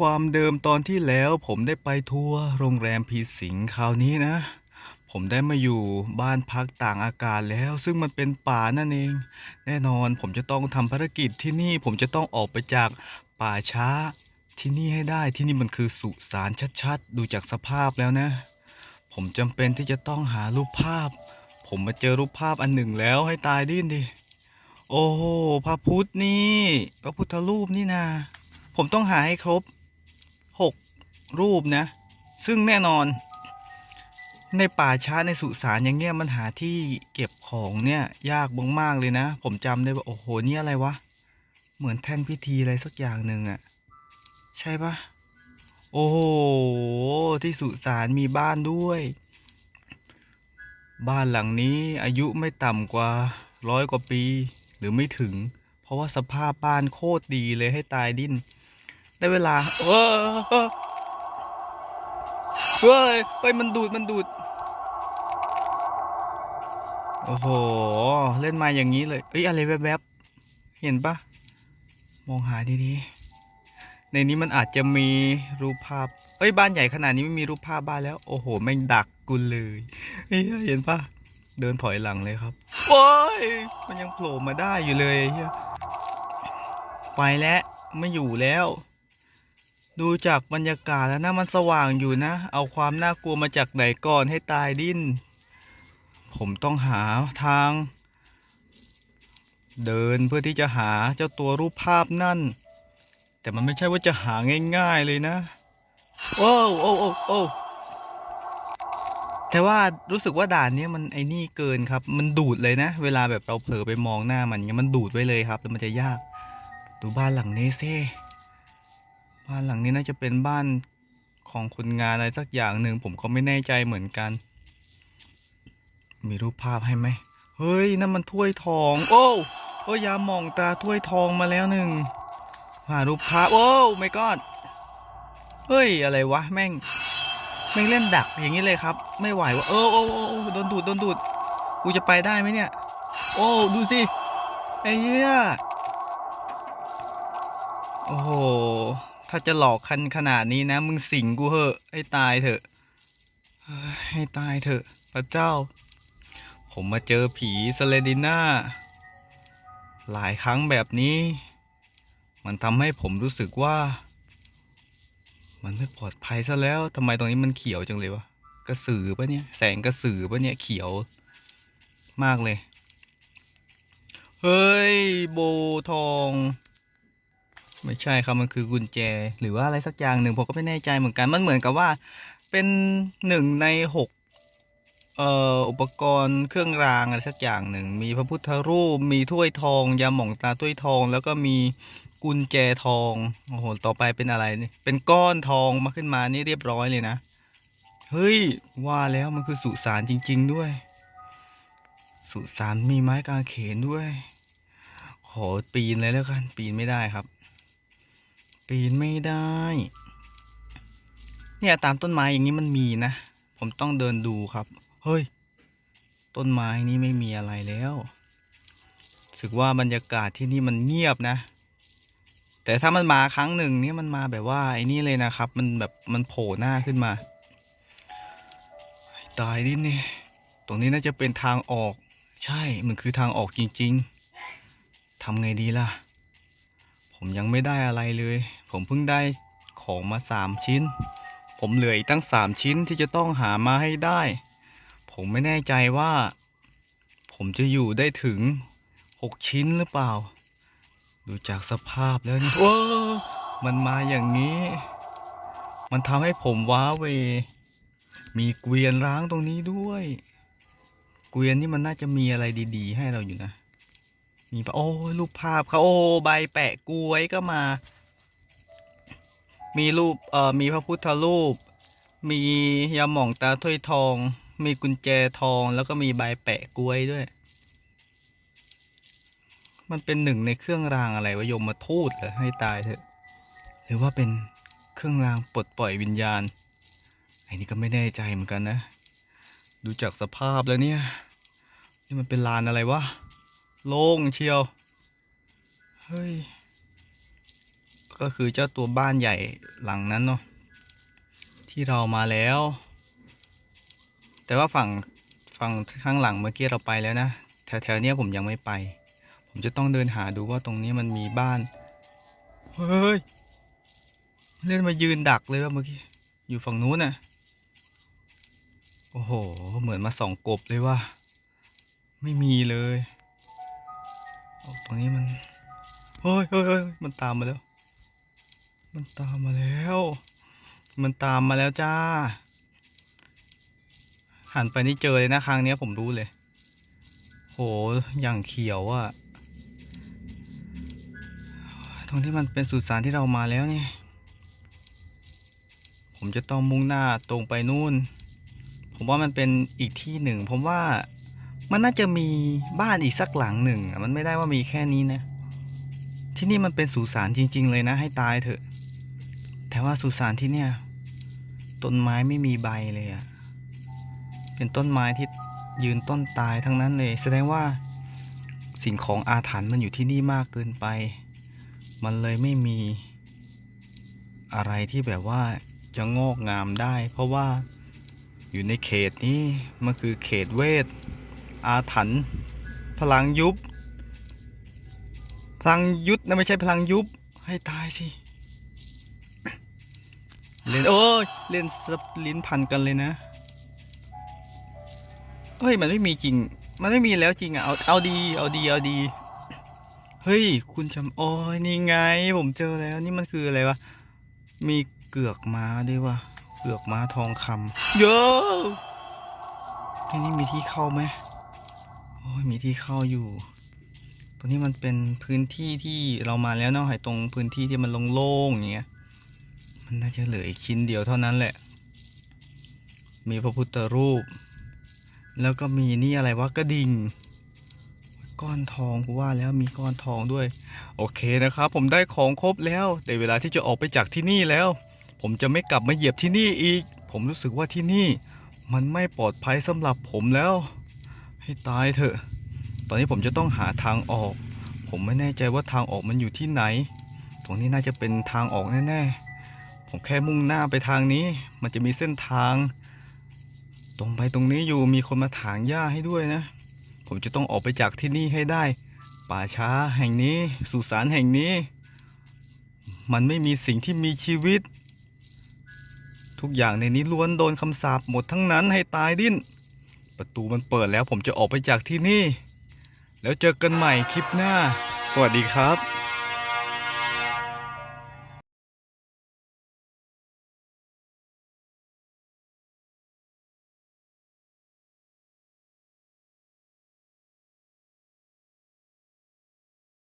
ความเดิมตอนที่แล้วผมได้ไปทัวร์โรงแรมพีสิงคราวนี้นะ ผมได้มาอยู่บ้านพักต่างอากาศแล้ว ซึ่งมันเป็นป่านั่นเอง แน่นอนผมจะต้องทำภารกิจที่นี่ผมจะต้องออกไปจากป่าช้าที่นี่ให้ได้ที่นี่มันคือสุสานชัดๆ ดูจากสภาพแล้วนะ ผมจำเป็นที่จะต้องหารูปภาพ ผมมาเจอรูปภาพอันหนึ่งแล้วให้ตายดิ้นดิโอ้โหพระพุทธนี่พระพุทธรูปนี่นาผมต้องหาให้ครบ หกรูปนะ ซึ่งแน่นอนในป่าช้าในสุสานอย่างเงี้ยมันหาที่เก็บของเนี่ยยากมากๆเลยนะ ผมจำได้ว่าโอ้โหนี่อะไรวะ เหมือนแท่นพิธีอะไรสักอย่างหนึ่งอะใช่ปะโอ้โหที่สุสานมีบ้านด้วย บ้านหลังนี้อายุไม่ต่ำกว่าร้อยกว่าปี หรือไม่ถึง เพราะว่าสภาพบ้านโคตรดีเลยให้ตายดิ้น ได้เวลาเออเออเฮ้ยเฮ้ยมันดูดมันดูด โอ้โห เล่นมาอย่างนี้เลยเอ้ย อะไรแวบๆ เห็นปะมองหาดีๆ ในนี้มันอาจจะมีรูปภาพ เอ้ย บ้านใหญ่ขนาดนี้ไม่มีรูปภาพบ้านแล้ว โอ้โห แม่งดักกูเลยเฮ้ยเห็นปะเดินถอยหลังเลยครับโอ้ย มันยังโผล่มาได้อยู่เลยเฮียไปแล้ว ไม่อยู่แล้ว ดูจากบรรยากาศแล้วนะมันสว่างอยู่นะ เอาความน่ากลัวมาจากไหนก่อนให้ตายดิ้น ผมต้องหาทาง เดินเพื่อที่จะหาเจ้าตัวรูปภาพนั่น แต่มันไม่ใช่ว่าจะหาง่าย ๆเลยนะ โอ้โอ้โอ้โอ้แต่ว่ารู้สึกว่าด่านนี้มันไอ้นี่เกินครับ มันดูดเลยนะ เวลาแบบเราเผลอไปมองหน้ามันเงี้ยมันดูดไว้เลยครับแล้วมันจะยาก ดูบ้านหลังนี้ซิ บ้านหลังนี้น่าจะเป็นบ้านของคนงานอะไรสักอย่างหนึ่งผมก็ไม่แน่ใจเหมือนกัน มีรูปภาพให้ไหม เฮ้ยนั่นมันถ้วยทอง โอ้โอ้ยยาหมองตาถ้วยทองมาแล้วหนึ่งหารูปภาพ โอ้ไม่กอดเฮ้ยอะไรวะแม่งแม่งเล่นดักอย่างนี้เลยครับ ไม่ไหววะเออโอ้โอ้โอ้โดนดูดโดนดูดกูจะไปได้ไหมเนี่ย โอ้ดูสิไอ้เหี้ยโอ้โห ถ้าจะหลอกคันขนาดนี้นะ มึงสิงกูเหอะ ให้ตายเถอะ ให้ตายเถอะ พระเจ้า ผมมาเจอผีสเลดิน่า หลายครั้งแบบนี้ มันทำให้ผมรู้สึกว่า มันไม่ปลอดภัยซะแล้วทำไมตรงนี้มันเขียวจังเลยวะ กระสือปะเนี่ย แสงกระสือปะเนี่ย เขียวมากเลย เฮ้ย โบทอง ไม่ใช่ครับมันคือกุญแจ หรือว่าอะไรสักอย่างหนึ่งผมก็ไม่แน่ใจเหมือนกันมันเหมือนกับว่า เป็นหนึ่งในหกเอ่ออุปกรณ์เครื่องรางอะไรสักอย่างหนึ่ง มีพระพุทธรูป มีถ้วยทอง ยาหม่องตาถ้วยทอง แล้วก็มีกุญแจทอง โอ้โห ต่อไปเป็นอะไรนี่ เป็นก้อนทองมาขึ้นมานี่เรียบร้อยเลยนะ เฮ้ย ว่าแล้วมันคือสุสานจริง ๆด้วย สุสานมีไม้กางเขนด้วย ขอปีนเลยแล้วกัน ปีนไม่ได้ครับ ปีนไม่ได้ เนี่ยตามต้นไม้อย่างนี้มันมีนะ ผมต้องเดินดูครับ เฮ้ย ต้นไม้นี้ไม่มีอะไรแล้วรู้สึกว่าบรรยากาศที่นี่มันเงียบนะ แต่ถ้ามันมาครั้งหนึ่งนี่มันมาแบบว่าไอ้นี่เลยนะครับ มันแบบมันโผล่หน้าขึ้นมาตายดิเนี่ตรงนี้น่าจะเป็นทางออก ใช่ มันคือทางออกจริง ๆทำไงดีล่ะ ผมยังไม่ได้อะไรเลย ผมเพิ่งได้ของมาสามชิ้น ผมเหลืออีกตั้งสามชิ้นที่จะต้องหามาให้ได้ ผมไม่แน่ใจว่า ผมจะอยู่ได้ถึงหกชิ้นหรือเปล่า ดูจากสภาพแล้วนี่โอ้มันมาอย่างนี้ มันทำให้ผมว้าเว มีเกวียนร้างตรงนี้ด้วย เกวียนนี่มันน่าจะมีอะไรดีๆ ให้เราอยู่นะ มีปะโอ้รูปภาพเขาโอ้ใบแปะกล้วยก็มา มีรูปเอ่อมีพระพุทธรูป มียาหม่องตาถ้วยทอง มีกุญแจทอง แล้วก็มีใบแปะกล้วยด้วย มันเป็นหนึ่งในเครื่องรางอะไรวะโยมมาทูดเหรอให้ตายเถอะ หรือว่าเป็นเครื่องรางปลดปล่อยวิญญาณไอ้นี่ก็ไม่แน่ใจเหมือนกันนะ ดูจากสภาพแล้วเนี่ย นี่มันเป็นลานอะไรวะ โล่งเชียว เฮ้ย ก็คือเจ้าตัวบ้านใหญ่หลังนั้นเนาะที่เรามาแล้ว แต่ว่าฝั่งฝั่งข้างหลังเมื่อกี้เราไปแล้วนะ แถวๆนี้ผมยังไม่ไป ผมจะต้องเดินหาดูว่าตรงนี้มันมีบ้าน เฮ้ย เล่นมายืนดักเลยว่าเมื่อกี้ อยู่ฝั่งนู้นน่ะ โอ้โห เหมือนมาส่องกบเลยว่า ไม่มีเลย ตรงนี้มัน เฮ้ยเฮ้ยเฮ้ยมันตามมาแล้ว มันตามมาแล้ว มันตามมาแล้วจ้า หันไปนี่เจอเลยนะครั้งนี้ผมรู้เลย โห อย่างเขียวอะตรงที่มันเป็นสุสานที่เรามาแล้วเนี่ย ผมจะต้องมุ่งหน้าตรงไปนู่น ผมว่ามันเป็นอีกที่หนึ่ง ผมว่ามันน่าจะมีบ้านอีกสักหลังหนึ่ง มันไม่ได้ว่ามีแค่นี้นะ ที่นี่มันเป็นสุสานจริง ๆ เลยนะ ให้ตายเถอะ แต่ว่าสุสานที่เนี่ย ต้นไม้ไม่มีใบเลยอะเป็นต้นไม้ที่ยืนต้นตายทั้งนั้นเลย แสดงว่าสิ่งของอาถรรพ์มันอยู่ที่นี่มากเกินไป มันเลยไม่มีอะไรที่แบบว่าจะงอกงามได้ เพราะว่าอยู่ในเขตนี้มันคือเขตเวท อาถรรพ์พลังยุบ พลังยุดนะไม่ใช่พลังยุบให้ตายสิ เล่นโอ้ยเล่นสปลิ้นพันกันเลยนะเฮ้ยมันไม่มีจริง มันไม่มีแล้วจริงอะเอาเอาดี เอาดีเอาดี เฮ้ย คุณจำโอ้ยนี่ไง ผมเจอแล้วนี่มันคืออะไรวะมีเกือกม้าด้วยวะเกือกม้าทองคำเยอะที่นี่มีที่เข้าไหมโอ้ยมีที่เข้าอยู่ตรงนี้มันเป็นพื้นที่ที่เรามาแล้วเนาะไอ้ตรงพื้นที่ที่มันโล่งๆอย่างเงี้ย น่าจะเหลืออีกชิ้นเดียวเท่านั้นแหละ มีพระพุทธรูป แล้วก็มีนี่อะไรวะกระดิ่ง ก้อนทองกูว่าแล้วมีก้อนทองด้วย โอเคนะครับ ผมได้ของครบแล้วแต่เวลาที่จะออกไปจากที่นี่แล้ว ผมจะไม่กลับมาเหยียบที่นี่อีก ผมรู้สึกว่าที่นี่ มันไม่ปลอดภัยสำหรับผมแล้ว ให้ตายเถอะ ตอนนี้ผมจะต้องหาทางออก ผมไม่แน่ใจว่าทางออกมันอยู่ที่ไหน ตรงนี้น่าจะเป็นทางออกแน่ๆ ผมแค่มุ่งหน้าไปทางนี้ มันจะมีเส้นทาง ตรงไปตรงนี้อยู่มีคนมาถางหญ้าให้ด้วยนะ ผมจะต้องออกไปจากที่นี่ให้ได้ ป่าช้าแห่งนี้ สุสานแห่งนี้ มันไม่มีสิ่งที่มีชีวิต ทุกอย่างในนี้ล้วนโดนคำสาปหมดทั้งนั้นให้ตายดิ้น ประตูมันเปิดแล้วผมจะออกไปจากที่นี่ แล้วเจอกันใหม่คลิปหน้า สวัสดีครับ